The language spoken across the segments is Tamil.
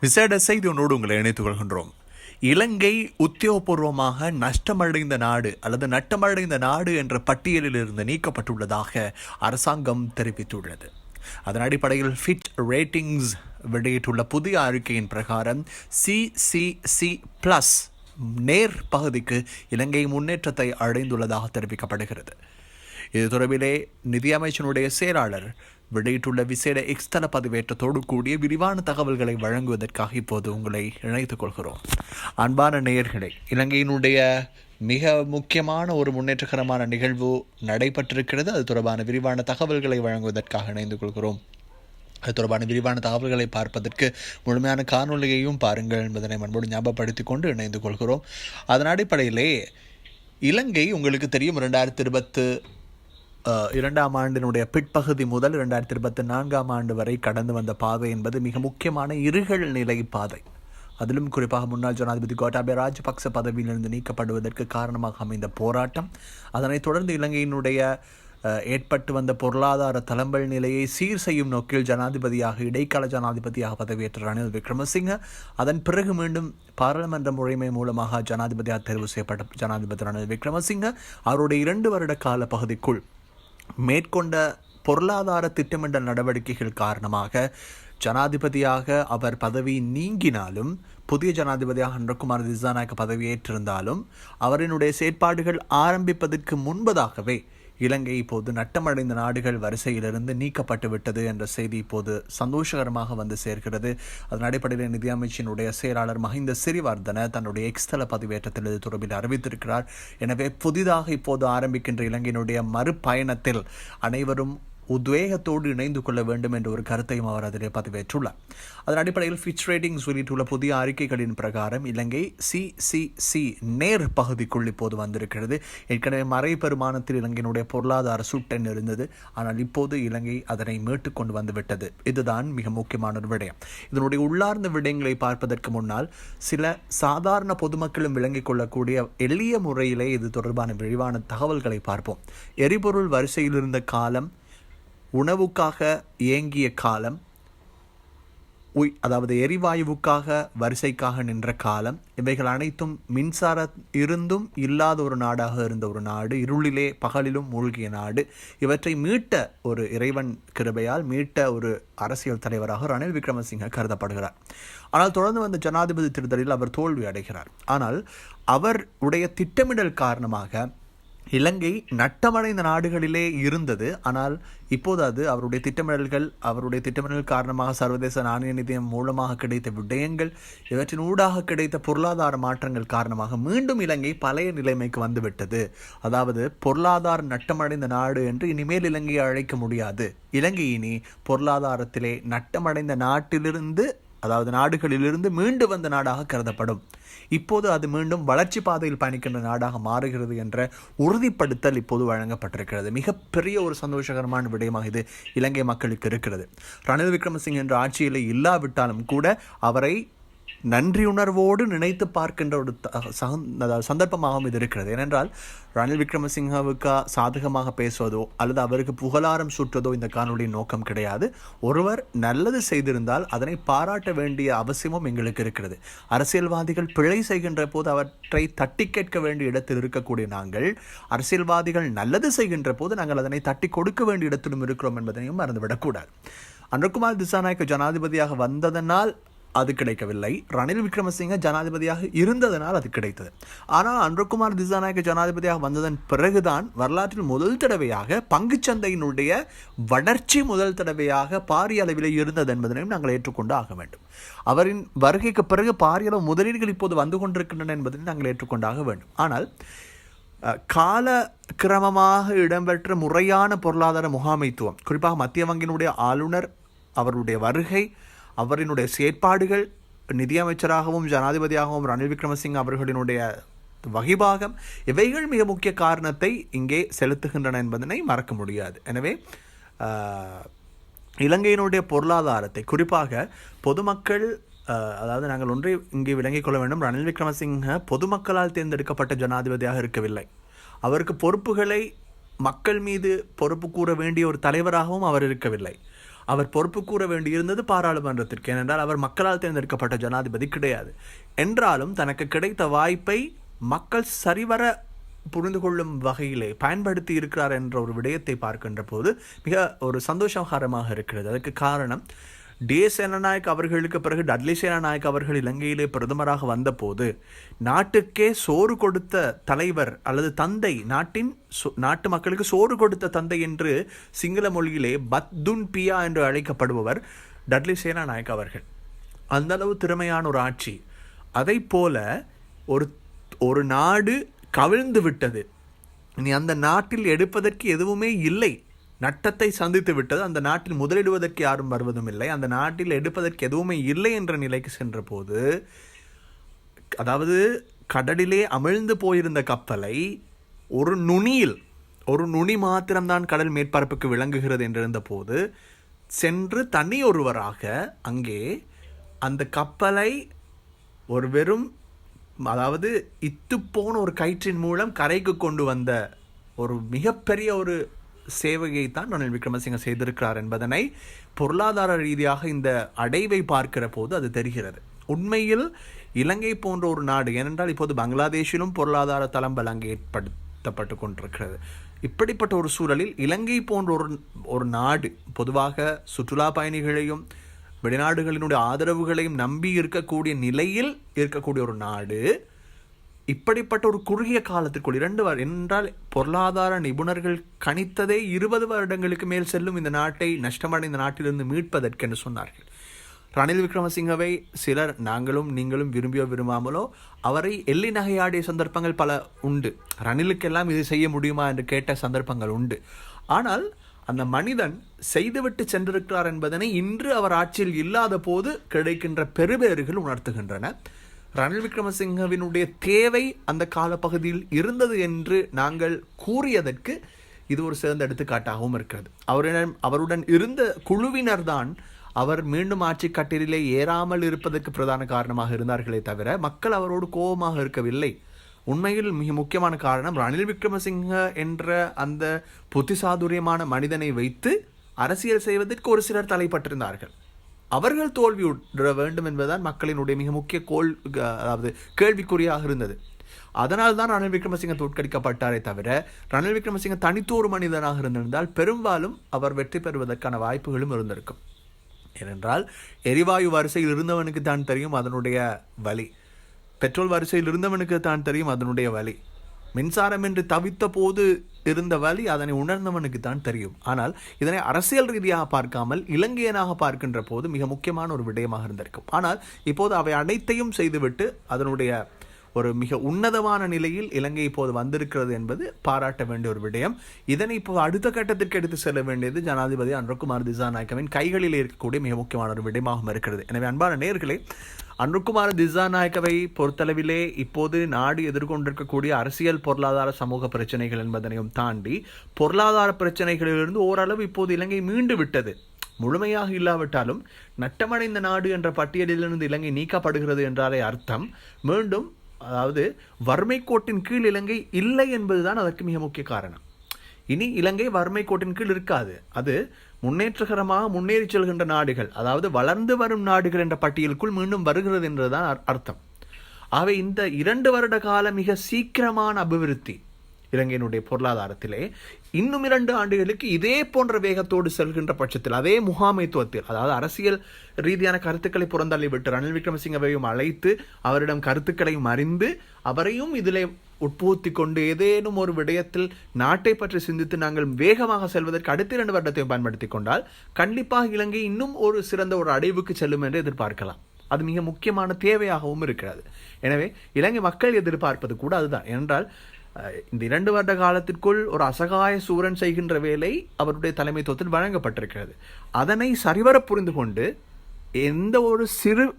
விசேட செய்தி உங்களை இணைத்துக் கொள்கின்றோம். இலங்கை உத்தியோகபூர்வமாக நஷ்டமடைந்த நாடு அல்லது நட்டமடைந்த நாடு என்ற பட்டியலில் இருந்து நீக்கப்பட்டுள்ளதாக அரசாங்கம் தெரிவித்துள்ளது. அதன் அடிப்படையில் ஃபிட் ரேட்டிங்ஸ் வெளியிட்டுள்ள புதிய அறிக்கையின் பிரகாரம் சிசிசி பிளஸ் நேர் பகுதிக்கு இலங்கை முன்னேற்றத்தை அடைந்துள்ளதாக தெரிவிக்கப்படுகிறது. இது தொடர்பிலே நிதியமைச்சனுடைய செயலாளர் வெளியிட்டுள்ள விசேட எக்ஸ்தல பதிவேற்றத்தோடு கூடிய விரிவான தகவல்களை வழங்குவதற்காக இப்போது உங்களை இணைத்துக் கொள்கிறோம். அன்பான நேயர்களே இலங்கையினுடைய மிக முக்கியமான ஒரு முன்னேற்றகரமான நிகழ்வு நடைபெற்றிருக்கிறது. அது தொடர்பான விரிவான தகவல்களை வழங்குவதற்காக இணைந்து கொள்கிறோம். அது தொடர்பான விரிவான தகவல்களை பார்ப்பதற்கு முழுமையான காணொலியையும் பாருங்கள் என்பதனை மண்போடு ஞாபகப்படுத்திக் கொண்டு இணைந்து கொள்கிறோம். அதன் அடிப்படையிலே இலங்கை உங்களுக்கு தெரியும் இரண்டாயிரத்தி இருபத்து இரண்டாம் ஆண்டினுடைய பிற்பகுதி முதல் இரண்டாயிரத்தி இருபத்தி நான்காம் ஆண்டு வரை கடந்து வந்த பாதை என்பது மிக முக்கியமான இருகள் நிலை பாதை. அதிலும் குறிப்பாக முன்னாள் ஜனாதிபதி கோட்டாபய ராஜபக்ச பதவியிலிருந்து நீக்கப்படுவதற்கு காரணமாக அமைந்த போராட்டம். அதனைத் தொடர்ந்து இலங்கையினுடைய ஏற்பட்டு வந்த பொருளாதார தளம்பல் நிலையை சீர் செய்யும் நோக்கில் ஜனாதிபதியாக இடைக்கால ஜனாதிபதியாக பதவியேற்ற ரணில் விக்ரமசிங்க அதன் பிறகு மீண்டும் பாராளுமன்ற முறைமை மூலமாக ஜனாதிபதியாக தேர்வு செய்யப்பட்ட ஜனாதிபதி ரணில் விக்ரமசிங்க அவருடைய இரண்டு வருட கால பகுதிக்குள் மேற்கொண்ட பொருளாதார திட்டமிடல் நடவடிக்கைகள் காரணமாக ஜனாதிபதியாக அவர் பதவி நீங்கினாலும் புதிய ஜனாதிபதியாக அன்றகுமார் திசாநாயக்க பதவியேற்றிருந்தாலும் அவரினுடைய செயற்பாடுகள் ஆரம்பிப்பதற்கு முன்பதாகவே இலங்கை இப்போது நட்டமடைந்த நாடுகள் வரிசையிலிருந்து நீக்கப்பட்டு விட்டது என்ற செய்தி இப்போது சந்தோஷகரமாக வந்து சேர்க்கிறது அதன் அடிப்படையில் நிதியமைச்சினுடைய செயலாளர் மஹிந்த சிறிவர்தன தன்னுடைய எக்ஸ்தல பதிவேற்றத்தில் இது தொடர்பில் அறிவித்திருக்கிறார். எனவே புதிதாக இப்போது ஆரம்பிக்கின்ற இலங்கையினுடைய மறுபயணத்தில் அனைவரும் உத்வேகத்தோடு இணைந்து கொள்ள வேண்டும் என்ற ஒரு கருத்தையும் அவர் அதிலே பதிவேற்றுள்ளார். அதன் அடிப்படையில் ஃபிட்ச் ரேட்டிங்ஸ் வெளியிட்டுள்ள புதிய அறிக்கைகளின் பிரகாரம் இலங்கை சிசிசி நேர் பகுதிக்குள் இப்போது வந்திருக்கிறது. ஏற்கனவே மறை பெருமானத்தில் இலங்கையினுடைய பொருளாதார சுட்டெண் இருந்தது. ஆனால் இப்போது இலங்கை அதனை மீட்டுக் கொண்டு வந்துவிட்டது இதுதான் மிக முக்கியமான ஒரு விடயம். இதனுடைய உள்ளார்ந்த விடயங்களை பார்ப்பதற்கு முன்னால் சில சாதாரண பொதுமக்களும் விளங்கிக் கொள்ளக்கூடிய எளிய முறையிலே இது தொடர்பான விரிவான தகவல்களை பார்ப்போம். எரிபொருள் வரிசையில் இருந்த காலம் உணவுக்காக ஏங்கிய காலம் உய் அதாவது எரிவாயுவுக்காக வரிசைக்காக நின்ற காலம் இவைகள் அனைத்தும் மின்சார இருந்தும் இல்லாத ஒரு நாடாக இருந்த ஒரு நாடு இருளிலே பகலிலும் மூழ்கிய நாடு. இவற்றை மீட்ட ஒரு இறைவன் கிருபையால் மீட்ட ஒரு அரசியல் தலைவராக ரணில் விக்ரமசிங்க கருதப்படுகிறார். ஆனால் தொடர்ந்து வந்த ஜனாதிபதி தேர்தலில் அவர் தோல்வி அடைகிறார். ஆனால் அவர் உடைய திட்டமிடல் காரணமாக இலங்கை நட்டமடைந்த நாடுகளிலே இருந்தது. ஆனால் இப்போது அது அவருடைய திட்டமிடல்கள் அவருடைய திட்டமிடல் காரணமாக சர்வதேச நாணய நிதியம் மூலமாக கிடைத்த விடயங்கள் இவற்றின் ஊடாக கிடைத்த பொருளாதார மாற்றங்கள் காரணமாக மீண்டும் இலங்கை பழைய நிலைமைக்கு வந்துவிட்டது. அதாவது பொருளாதார நட்டமடைந்த நாடு என்று இனிமேல் இலங்கையை அழைக்க முடியாது. இலங்கை இனி பொருளாதாரத்திலே நட்டமடைந்த நாட்டிலிருந்து அதாவது நாடுகளிலிருந்து மீண்டு வந்த நாடாக கருதப்படும். இப்போது அது மீண்டும் வளர்ச்சி பாதையில் பயணிக்கின்ற நாடாக மாறுகிறது என்ற உறுதிப்படுத்தல் இப்போது வழங்கப்பட்டிருக்கிறது. மிகப்பெரிய ஒரு சந்தோஷகரமான விடயமாக இது இலங்கை மக்களுக்கு இருக்கிறது. ரணில் விக்ரமசிங்க என்ற ஆட்சியில் இல்லாவிட்டாலும் கூட அவரை நன்றியுணர்வோடு நினைத்து பார்க்கின்ற ஒரு த- சகந்- அதாவது சந்தர்ப்பமாகவும் இது இருக்கிறது. ஏனென்றால் ரணில் விக்ரமசிங்கவுக்கு சாதகமாக பேசுவதோ அல்லது அவருக்கு புகழாரம் சூட்டுவதோ இந்த காணொலியின் நோக்கம் கிடையாது. ஒருவர் நல்லது செய்திருந்தால் அதனை பாராட்ட வேண்டிய அவசியமும் எங்களுக்கு இருக்கிறது. அரசியல்வாதிகள் பிழை செய்கின்ற போது அவற்றை தட்டி கேட்க வேண்டிய இடத்தில் இருக்கக்கூடிய நாங்கள் அரசியல்வாதிகள் நல்லது செய்கின்ற போது நாங்கள் அதனை தட்டி கொடுக்க வேண்டிய இடத்திலும் இருக்கிறோம் என்பதனையும் மறந்துவிடக்கூடாது. அன்றகுமார் திசாநாயக்க ஜனாதிபதியாக வந்ததனால் அது கிடைக்கவில்லை. ரணில் விக்ரமசிங்க ஜனாதிபதியாக இருந்ததனால் அது கிடைத்தது. ஆனால் அன்றகுமார் திசாநாயக்க ஜனாதிபதியாக வந்ததன் பிறகுதான் வரலாற்றில் முதல் தடவையாக பங்குச்சந்தையினுடைய வளர்ச்சி முதல் தடவையாக பாரிய அளவில் இருந்தது என்பதனையும் நாங்கள் ஏற்றுக்கொண்டு ஆக வேண்டும். அவரின் வருகைக்கு பிறகு பாரிய அளவு முதலீடுகள் இப்போது வந்து கொண்டிருக்கின்றன என்பதை நாங்கள் ஏற்றுக்கொண்டாக வேண்டும். ஆனால் கால கிரமமாக இடம்பெற்ற முறையான பொருளாதார முகாமைத்துவம் குறிப்பாக மத்திய வங்கியினுடைய ஆளுநர் அவருடைய வருகை அவரினுடைய செயற்பாடுகள் நிதியமைச்சராகவும் ஜனாதிபதியாகவும் ரணில் விக்ரமசிங் அவர்களினுடைய வகிபாகம் இவைகள் மிக முக்கிய காரணத்தை இங்கே செலுத்துகின்றன என்பதனை மறக்க முடியாது. எனவே இலங்கையினுடைய பொருளாதாரத்தை குறிப்பாக பொதுமக்கள் அதாவது நாங்கள் ஒன்றை இங்கே விளங்கிக் கொள்ள வேண்டும் ரணில் விக்ரமசிங்க பொதுமக்களால் தேர்ந்தெடுக்கப்பட்ட ஜனாதிபதியாக இருக்கவில்லை. அவருக்கு பொறுப்புகளை மக்கள் மீது பொறுப்பு கூற வேண்டிய ஒரு தலைவராகவும் அவர் இருக்கவில்லை. அவர் பொறுப்பு கூற வேண்டியிருந்தது பாராளுமன்றத்திற்கு. ஏனென்றால் அவர் மக்களால் தேர்ந்தெடுக்கப்பட்ட ஜனாதிபதி கிடையாது. என்றாலும் தனக்கு கிடைத்த வாய்ப்பை மக்கள் சரிவர புரிந்து கொள்ளும் வகையிலே பயன்படுத்தி இருக்கிறார் என்ற ஒரு விடயத்தை பார்க்கின்ற போது மிக ஒரு சந்தோஷகரமாக இருக்கிறது. அதுக்கு காரணம் டே. சேனநாயக் அவர்களுக்கு பிறகு டட்லி சேனநாயக் அவர்கள் இலங்கையிலே பிரதமராக வந்தபோது நாட்டுக்கே சோறு கொடுத்த தலைவர் அல்லது தந்தை நாட்டின் சோ- நாட்டு மக்களுக்கு சோறு கொடுத்த தந்தை என்று சிங்கள மொழியிலே பத்துன் பியா என்று அழைக்கப்படுபவர் டட்லி சேனநாயக் அவர்கள். அந்த அளவு திறமையான ஒரு ஆட்சி. அதை போல ஒரு ஒரு நாடு கவிழ்ந்து விட்டது. இனி அந்த நாட்டில் எடுப்பதற்கு எதுவுமே இல்லை. நட்டத்தை சந்தித்து விட்டது. அந்த நாட்டில் முதலிடுவதற்கு யாரும் வருவதும் இல்லை. அந்த நாட்டில் எடுப்பதற்கு எதுவுமே இல்லை என்ற நிலைக்கு சென்ற போது அதாவது கடலிலே அமிழ்ந்து போயிருந்த கப்பலை ஒரு நுனியில் ஒரு நுனி மாத்திரம்தான் கடல் மேற்பரப்புக்கு விளங்குகிறது என்றிருந்த போது சென்று தனி ஒருவராக அங்கே அந்த கப்பலை ஒரு வெறும் அதாவது இத்துப்போன ஒரு கயிற்றின் மூலம் கரைக்கு கொண்டு வந்த ஒரு மிகப்பெரிய ஒரு சேவையை தான் ரணில் விக்ரமசிங்க செய்திருக்கிறார் என்பதனை பொருளாதார ரீதியாக இந்த அடைவை பார்க்கிற போது அது தெரிகிறது. உண்மையில் இலங்கை போன்ற ஒரு நாடு ஏனென்றால் இப்போது பங்களாதேஷிலும் பொருளாதார தளம்பல் அங்கே ஏற்படுத்தப்பட்டு கொண்டிருக்கிறது. இப்படிப்பட்ட ஒரு சூழலில் இலங்கை போன்ற ஒரு ஒரு நாடு பொதுவாக சுற்றுலா பயணிகளையும் வெளிநாடுகளினுடைய ஆதரவுகளையும் நம்பி இருக்கக்கூடிய நிலையில் இருக்கக்கூடிய ஒரு நாடு இப்படிப்பட்ட ஒரு குறுகிய காலத்திற்குள் இரண்டு வரு என்றால் பொருளாதார நிபுணர்கள் கணித்ததே இருபது வருடங்களுக்கு மேல் செல்லும் இந்த நாட்டை நஷ்டமடைந்த நாட்டிலிருந்து மீட்பதற்கு என்று சொன்னார்கள். ரணில் விக்ரமசிங்கவை சிலர் நாங்களும் நீங்களும் விரும்பியோ விரும்பாமலோ அவரை எள்ளி நகையாடிய சந்தர்ப்பங்கள் பல உண்டு. ரணிலுக்கெல்லாம் இது செய்ய முடியுமா என்று கேட்ட சந்தர்ப்பங்கள் உண்டு. ஆனால் அந்த மனிதன் செய்துவிட்டு சென்றிருக்கிறார் என்பதனை இன்று அவர் ஆட்சியில் இல்லாத போது கிடைக்கின்ற பெருபேறுகள் உணர்த்துகின்றன. ரணில் விக்ரமசிங்கவினுடைய தேவை அந்த காலப்பகுதியில் இருந்தது என்று நாங்கள் கூறியதற்கு இது ஒரு சிறந்த எடுத்துக்காட்டாகவும் இருக்கிறது. அவருடன் அவருடன் இருந்த குழுவினர் தான் அவர் மீண்டும் ஆட்சி கட்டிலே ஏறாமல் இருப்பதற்கு பிரதான காரணமாக இருந்தார்களே தவிர மக்கள் அவரோடு கோபமாக இருக்கவில்லை. உண்மையில் மிக முக்கியமான காரணம் ரணில் விக்ரமசிங்க என்ற அந்த புத்திசாதுரியமான மனிதனை வைத்து அரசியல் செய்வதற்கு ஒரு சிலர் தலைப்பட்டிருந்தார்கள். அவர்கள் தோல்வியுற வேண்டும் என்பதுதான் மக்களினுடைய மிக முக்கிய கோல் அதாவது கேள்விக்குறியாக இருந்தது. அதனால் தான் ரணில் விக்ரமசிங்க தோற்கடிக்கப்பட்டாரே தவிர ரணில் விக்ரமசிங்க தனித்து மனிதனாக இருந்திருந்தால் பெரும்பாலும் அவர் வெற்றி பெறுவதற்கான வாய்ப்புகளும் இருந்திருக்கும். ஏனென்றால் எரிவாயு வரிசையில் இருந்தவனுக்கு தான் தெரியும் அதனுடைய வலி. பெட்ரோல் வரிசையில் இருந்தவனுக்கு தான் தெரியும் அதனுடைய வலி. மின்சாரம் என்று தவித்த போது இருந்த வழி அதனை உணர்ந்தவனுக்கு தான் தெரியும். ஆனால் இதனை அரசியல் ரீதியாக பார்க்காமல் இலங்கையனாக பார்க்கின்ற போது மிக முக்கியமான ஒரு விடயமாக இருந்திருக்கும். ஆனால் இப்போது அவை அனைத்தையும் செய்துவிட்டு அதனுடைய ஒரு மிக உன்னதமான நிலையில் இலங்கை இப்போது வந்திருக்கிறது என்பது பாராட்ட வேண்டிய ஒரு விடயம். இதனை இப்போது அடுத்த கட்டத்திற்கு எடுத்து செல்ல வேண்டியது ஜனாதிபதி அன்ருகுமார் திசாநாயக்கவின் கைகளில் இருக்கக்கூடிய மிக முக்கியமான ஒரு விடயமாகவும் இருக்கிறது. எனவே அன்பான நேர்களே அன்ருகுமார் திசாநாயக்கவை பொறுத்தளவிலே இப்போது நாடு எதிர்கொண்டிருக்கக்கூடிய அரசியல் பொருளாதார சமூக பிரச்சனைகள் என்பதனையும் தாண்டி பொருளாதார பிரச்சனைகளிலிருந்து ஓரளவு இப்போது இலங்கை மீண்டு விட்டது. முழுமையாக இல்லாவிட்டாலும் நட்டமடைந்த நாடு என்ற பட்டியலிலிருந்து இலங்கை நீக்கப்படுகிறது என்றாலே அர்த்தம். மீண்டும் அதாவது வறுமை கோட்டின் கீழ் இலங்கை இல்லை என்பதுதான் அதற்கு மிக முக்கிய காரணம். இனி இலங்கை வறுமை கோட்டின் கீழ் இருக்காது. அது முன்னேற்றகரமாக முன்னேறி செல்கின்ற நாடுகள் அதாவது வளர்ந்து வரும் நாடுகள் என்ற பட்டியலுக்குள் மீண்டும் வருகிறது என்றுதான் அர்த்தம். ஆகவே இந்த இரண்டு வருட கால மிக சீக்கிரமான அபிவிருத்தி இலங்கையினுடைய பொருளாதாரத்திலே இன்னும் இரண்டு ஆண்டுகளுக்கு இதே போன்ற வேகத்தோடு செல்கின்ற பட்சத்தில் அதே முகாமைத்துவத்தில் அதாவது அரசியல் ரீதியான கருத்துக்களை புறந்தள்ளி விட்டு ரணில் விக்ரமசிங்கவையும் அழைத்து அவரிடம் கருத்துக்களையும் அறிந்து அவரையும் இதிலே உட்புகுத்தி கொண்டு ஏதேனும் ஒரு விடயத்தில் நாட்டை பற்றி சிந்தித்து நாங்கள் வேகமாக செல்வதற்கு அடுத்த இரண்டு வருடத்தையும் பயன்படுத்தி கொண்டால் கண்டிப்பாக இலங்கை இன்னும் ஒரு சிறந்த ஒரு அடைவுக்கு செல்லும் என்று எதிர்பார்க்கலாம். அது மிக முக்கியமான தேவையாகவும் இருக்கிறது. எனவே இலங்கை மக்கள் எதிர்பார்ப்பது கூட அதுதான். என்றால் இந்த இரண்டு வருட காலத்திற்குள் ஒரு அசகாய சூரன் செய்கின்ற வேலை அவருடைய தலைமைத்துவத்தில் வழங்கப்பட்டிருக்கிறது. அதனை சரிவர புரிந்து கொண்டு எந்த ஒரு சிறு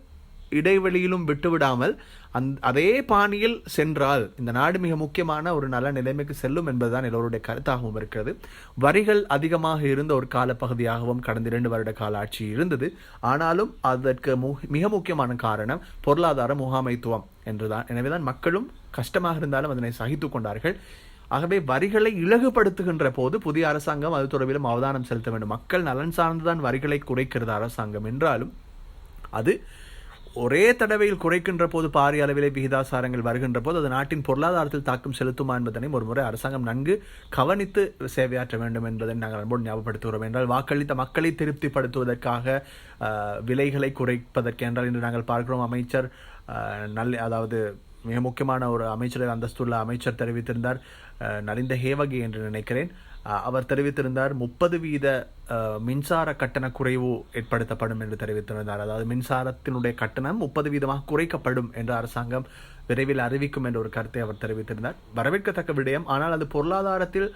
இடைவெளியிலும் விட்டுவிடாமல் அந் அதே பாணியில் சென்றால் இந்த நாடு மிக முக்கியமான ஒரு நல்ல நிலைமைக்கு செல்லும் என்பதுதான் எல்லோருடைய கருத்தாகவும் இருக்கிறது. வரிகள் அதிகமாக இருந்த ஒரு காலப்பகுதியாகவும் கடந்த இரண்டு வருட கால ஆட்சி இருந்தது. ஆனாலும் அதற்கு மு- மிக முக்கியமான காரணம் பொருளாதார முகாமைத்துவம் என்றுதான். எனவேதான் மக்களும் கஷ்டமாக இருந்தாலும் அதனை சகித்து கொண்டார்கள். ஆகவே வரிகளை இலகுபடுத்துகின்ற போது புதிய அரசாங்கம் அது தொடர்பிலும் அவதானம் செலுத்த வேண்டும். மக்கள் நலன் சார்ந்துதான் வரிகளை குறைக்கிறது அரசாங்கம் என்றாலும் அது ஒரே தடவையில் குறைக்கின்ற போது பாரிய அளவிலே விகிதாசாரங்கள் வருகின்ற போது அது நாட்டின் பொருளாதாரத்தில் தாக்கம் செலுத்துமா என்பதனை ஒருமுறை அரசாங்கம் நன்கு கவனித்து சேவையாற்ற வேண்டும் என்பதை நாங்கள் அன்போடு ஞாபகப்படுத்துகிறோம். என்றால் வாக்களித்த மக்களை திருப்திப்படுத்துவதற்காக விலைகளை குறைப்பதற்கு என்றால் இன்று நாங்கள் பார்க்கிறோம் அமைச்சர் நல்ல அதாவது மிக முக்கியமான ஒரு அமைச்சர் அந்தஸ்துள்ள அமைச்சர் தெரிவித்திருந்தார் அஹ், நலிந்த ஹேவகி என்று நினைக்கிறேன். அவர் தெரிவித்திருந்தார் முப்பது வீத மின்சார கட்டண குறைவு ஏற்படுத்தப்படும் என்று தெரிவித்திருந்தார். அதாவது மின்சாரத்தினுடைய கட்டணம் முப்பது வீதமாக குறைக்கப்படும் என்று அரசாங்கம் விரைவில் அறிவிக்கும் என்ற ஒரு கருத்தை அவர் தெரிவித்திருந்தார். வரவேற்கத்தக்க விடயம் ஆனால் அது பொருளாதாரத்தில்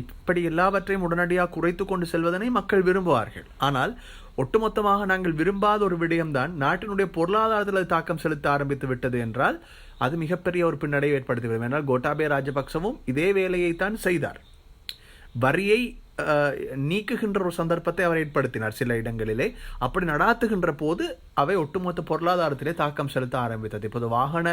இப்படி எல்லாவற்றையும் உடனடியாக குறைத்து கொண்டு செல்வதனை மக்கள் விரும்புவார்கள். ஆனால் ஒட்டுமொத்தமாக நாங்கள் விரும்பாத ஒரு விடயம்தான் நாட்டினுடைய பொருளாதாரத்தில் தாக்கம் செலுத்த ஆரம்பித்து விட்டது என்றால் அது மிகப்பெரிய ஒரு பின்னடைவை ஏற்படுத்திவிடும் என்றால் கோட்டாபே ராஜபக்சவும் இதே வேலையைத்தான் செய்தார். வரியை நீக்குகின்ற ஒரு சந்தர்ப்பத்தை அவர் ஏற்படுத்தினார் சில இடங்களிலே. அப்படி நடாத்துகின்ற போது அவை ஒட்டுமொத்த பொருளாதாரத்திலே தாக்கம் செலுத்த ஆரம்பித்தது. இப்போது வாகன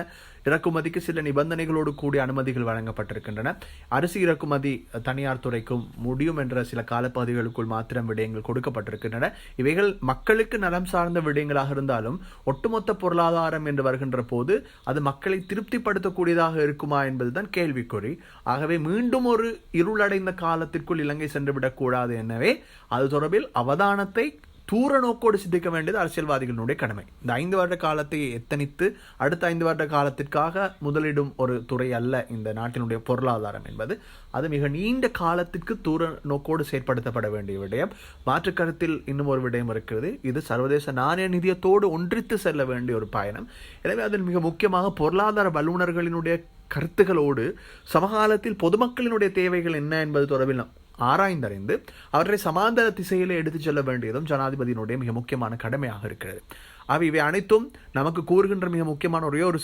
இறக்குமதிக்கு சில நிபந்தனைகளோடு கூடிய அனுமதிகள் வழங்கப்பட்டிருக்கின்றன. அரிசி இறக்குமதி தனியார் துறைக்கும் முடியும் என்ற சில காலப்பகுதிகளுக்குள் மாத்திரம் விடயங்கள் கொடுக்கப்பட்டிருக்கின்றன. இவைகள் மக்களுக்கு நலம் சார்ந்த விடயங்களாக இருந்தாலும் ஒட்டுமொத்த பொருளாதாரம் என்று வருகின்ற போது அது மக்களை திருப்திப்படுத்தக்கூடியதாக இருக்குமா என்பதுதான் கேள்விக்குறி. ஆகவே மீண்டும் ஒரு இருளடைந்த காலத்திற்குள் இலங்கை சென்று விடக்கூடாது எனவே அது தொடர்பில் அவதானத்தை தூர நோக்கோடு சிந்திக்க வேண்டியது அரசியல்வாதிகளுடைய கடமை. இந்த ஐந்து வருட காலத்தை எத்தனித்து அடுத்த ஐந்து வருட காலத்திற்காக முதலிடும் ஒரு துறை அல்ல இந்த நாட்டினுடைய பொருளாதாரம் என்பது. அது மிக நீண்ட காலத்திற்கு தூர நோக்கோடு செயற்படுத்தப்பட வேண்டிய விடயம். மாற்று கருத்தில் இன்னும் ஒரு விடயம் இருக்கிறது. இது சர்வதேச நாணய நிதியத்தோடு ஒன்றித்து செல்ல வேண்டிய ஒரு பயணம். எனவே அதில் மிக முக்கியமாக பொருளாதார வல்லுநர்களினுடைய கருத்துகளோடு சமகாலத்தில் பொதுமக்களினுடைய தேவைகள் என்ன என்பது தொடர்பில் ஆராய்ந்தறிந்து அவற்றை சமாந்தர திசையிலே எடுத்துச் செல்ல வேண்டியதும் ஜனாதிபதியினுடைய மிக முக்கியமான கடமையாக இருக்கிறது. அவை இவை அனைத்தும் நமக்கு கூறுகின்ற மிக முக்கியமான ஒரே ஒரு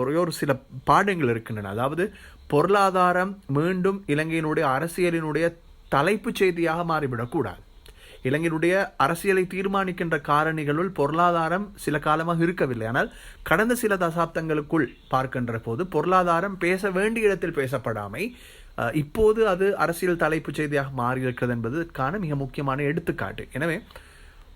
ஒரே ஒரு சில பாடங்கள் இருக்கின்றன. அதாவது பொருளாதாரம் மீண்டும் இலங்கையினுடைய அரசியலினுடைய தலைப்புச் செய்தியாக மாறிவிடக்கூடாது இலங்கையினுடைய அரசியலை தீர்மானிக்கின்ற காரணிகளுள் பொருளாதாரம் சில காலமாக இருக்கவில்லை. ஆனால் கடந்த சில தசாப்தங்களுக்குள் பார்க்கின்ற போது பொருளாதாரம் பேச வேண்டிய இடத்தில் பேசப்படாமை இப்போது அது அரசியல் தலைப்புச் செய்தியாக மாறியிருக்கிறது என்பதற்கான மிக முக்கியமான எடுத்துக்காட்டு. எனவே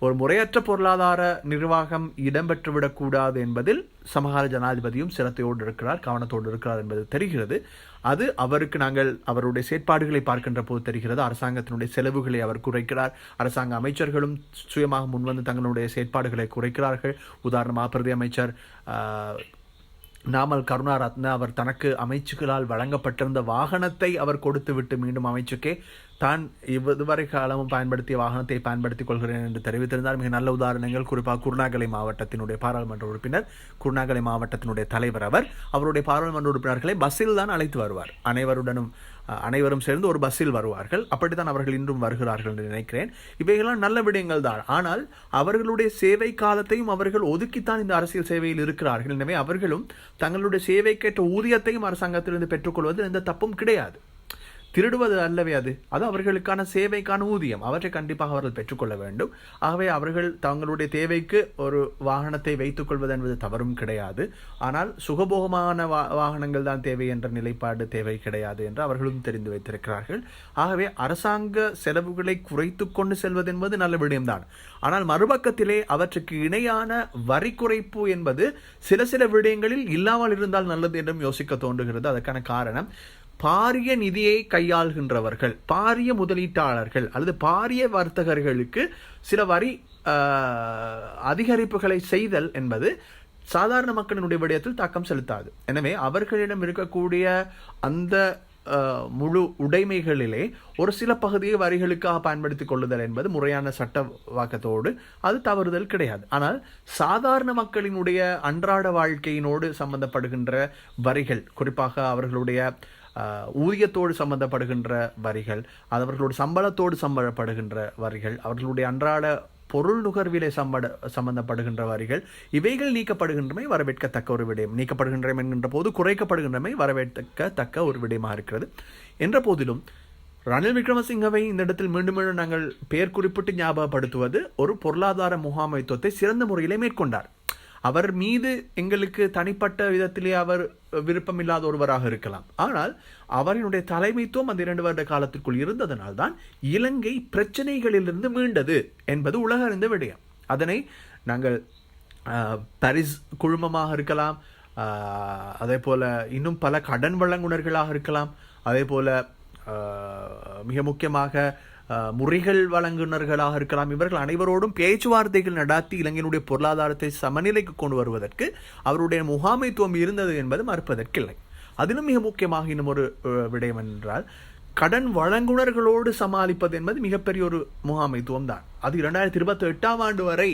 ஒரு முறையற்ற பொருளாதார நிர்வாகம் இடம்பெற்றுவிடக்கூடாது என்பதில் சமகால ஜனாதிபதியும் சிரத்தையோடு இருக்கிறார் கவனத்தோடு இருக்கிறார் என்பது தெரிகிறது. அது அவருக்கு நாங்கள் அவருடைய செயற்பாடுகளை பார்க்கின்ற போது தெரிகிறது. அரசாங்கத்தினுடைய செலவுகளை அவர் குறைக்கிறார். அரசாங்க அமைச்சர்களும் சுயமாக முன்வந்து தங்களுடைய செயற்பாடுகளை குறைக்கிறார்கள். உதாரணமாக பிரதி அமைச்சர் நாமல் கருணாரத்ன அவர் தனக்கு அமைச்சுகளால் வழங்கப்பட்டிருந்த வாகனத்தை அவர் கொடுத்துவிட்டு மீண்டும் அமைச்சுக்கே தான் இதுவரை காலமும் பயன்படுத்திய வாகனத்தை பயன்படுத்திக் கொள்கிறேன் என்று தெரிவித்திருந்தார். மிக நல்ல உதாரணங்கள். குறிப்பாக குருணாகலை மாவட்டத்தினுடைய பாராளுமன்ற உறுப்பினர் குருணாகலை மாவட்டத்தினுடைய தலைவர் அவர் அவருடைய பாராளுமன்ற உறுப்பினர்களை பஸ்ஸில் தான் அழைத்து வருவார். அனைவருடனும் அனைவரும் சேர்ந்து ஒரு பஸ்ஸில் வருவார்கள். அப்படித்தான் அவர்கள் இன்றும் வருகிறார்கள் என்று நினைக்கிறேன். இவைகளாம் நல்ல விடயங்கள் தான். ஆனால் அவர்களுடைய சேவை காலத்தையும் அவர்கள் ஒதுக்கித்தான் இந்த அரசியல் சேவையில் இருக்கிறார்கள். எனவே அவர்களும் தங்களுடைய சேவைக்கேற்ற ஊதியத்தையும் அரசாங்கத்திலிருந்து பெற்றுக்கொள்வது எந்த தப்பும் கிடையாது. திருடுவது அல்லவே அது. அது அவர்களுக்கான சேவைக்கான ஊதியம். அவற்றை கண்டிப்பாக அவர்கள் பெற்றுக்கொள்ள வேண்டும். ஆகவே அவர்கள் தங்களுடைய தேவைக்கு ஒரு வாகனத்தை வைத்துக் கொள்வது என்பது தவறும் கிடையாது. ஆனால் சுகபோகமான வா வாகனங்கள் தான் தேவை என்ற நிலைப்பாடு தேவை கிடையாது என்று அவர்களும் தெரிந்து வைத்திருக்கிறார்கள். ஆகவே அரசாங்க செலவுகளை குறைத்து கொண்டு செல்வது என்பது நல்ல விடயம்தான். ஆனால் மறுபக்கத்திலே அவற்றுக்கு இணையான வரி குறைப்பு என்பது சில சில விடயங்களில் இல்லாமல் இருந்தால் நல்லது என்றும் யோசிக்க தோன்றுகிறது. அதற்கான காரணம் பாரிய நிதியை கையாள்கின்றவர்கள் பாரிய முதலீட்டாளர்கள் அல்லது பாரிய வர்த்தகர்களுக்கு சில வரி அதிகரிப்புகளை செய்தல் என்பது சாதாரண மக்களினுடைய விடயத்தில் தாக்கம் செலுத்தாது. எனவே அவர்களிடம் இருக்கக்கூடிய அந்த முழு உடைமைகளிலே ஒரு சில பகுதியை வரிகளுக்காக பயன்படுத்திக் கொள்ளுதல் என்பது முறையான சட்ட வாக்கத்தோடு அது தவறுதல் கிடையாது. ஆனால் சாதாரண மக்களினுடைய அன்றாட வாழ்க்கையினோடு சம்பந்தப்படுகின்ற வரிகள் குறிப்பாக அவர்களுடைய ஊதியத்தோடு சம்பந்தப்படுகின்ற வரிகள் அது அவர்களோட சம்பளத்தோடு சம்பளப்படுகின்ற வரிகள் அவர்களுடைய அன்றாட பொருள் நுகர்விலை சம்பட சம்பந்தப்படுகின்ற வரிகள் இவைகள் நீக்கப்படுகின்றமை வரவேற்கத்தக்க ஒரு விடயம். நீக்கப்படுகின்றமை என்கின்ற போது குறைக்கப்படுகின்றமை வரவேற்கத்தக்க ஒரு விடயமாக இருக்கிறது. என்ற போதிலும் ரணில் விக்ரமசிங்கவை இந்த இடத்தில் மீண்டும் மீண்டும் நாங்கள் பெயர் குறிப்பிட்டு ஞாபகப்படுத்துவது ஒரு பொருளாதார முகாமைத்துவத்தை சிறந்த முறையிலே மேற்கொண்டார். அவர் மீது எங்களுக்கு தனிப்பட்ட விதத்திலே அவர் விருப்பமில்லாத ஒருவராக இருக்கலாம். ஆனால் அவரினுடைய தலைமைத்துவம் அந்த இரண்டு வருட காலத்திற்குள் இருந்ததனால்தான் இலங்கை பிரச்சனைகளிலிருந்து மீண்டது என்பது உலக அறிந்த விடயம். அதனை நாங்கள் பாரிஸ் குழுமமாக இருக்கலாம் அதே போல இன்னும் பல கடன் வழங்குனர்களாக இருக்கலாம் அதே போல மிக முக்கியமாக முறைகள் வழங்குனர்களாக இருக்கலாம். இவர்கள் அனைவரோடும் பேச்சுவார்த்தைகள் நடாத்தி இலங்கையினுடைய பொருளாதாரத்தை சமநிலைக்கு கொண்டு வருவதற்கு அவருடைய முகாமைத்துவம் இருந்தது என்பது மறுப்பதற்கில்லை. அதிலும் மிக முக்கியமாக இன்னும் ஒரு விடயம் என்றால் கடன் வழங்குனர்களோடு சமாளிப்பது என்பது மிகப்பெரிய ஒரு முகாமைத்துவம் தான். அது இரண்டாயிரத்தி இருபத்தி எட்டாம் ஆண்டு வரை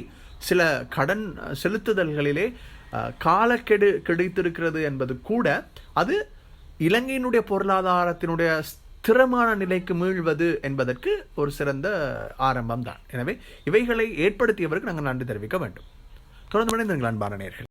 சில கடன் செலுத்துதல்களிலே காலக்கெடு கிடைத்திருக்கிறது என்பது கூட அது இலங்கையினுடைய பொருளாதாரத்தினுடைய ஸ்திரமான நிலைக்கு மீழ்வது என்பதற்கு ஒரு சிறந்த ஆரம்பம் தான் எனவே இவைகளை ஏற்படுத்தியவருக்கு நாங்கள் நன்றி தெரிவிக்க வேண்டும். தொடர்ந்து மனிதர்கள் அன்பான நேர்கள்.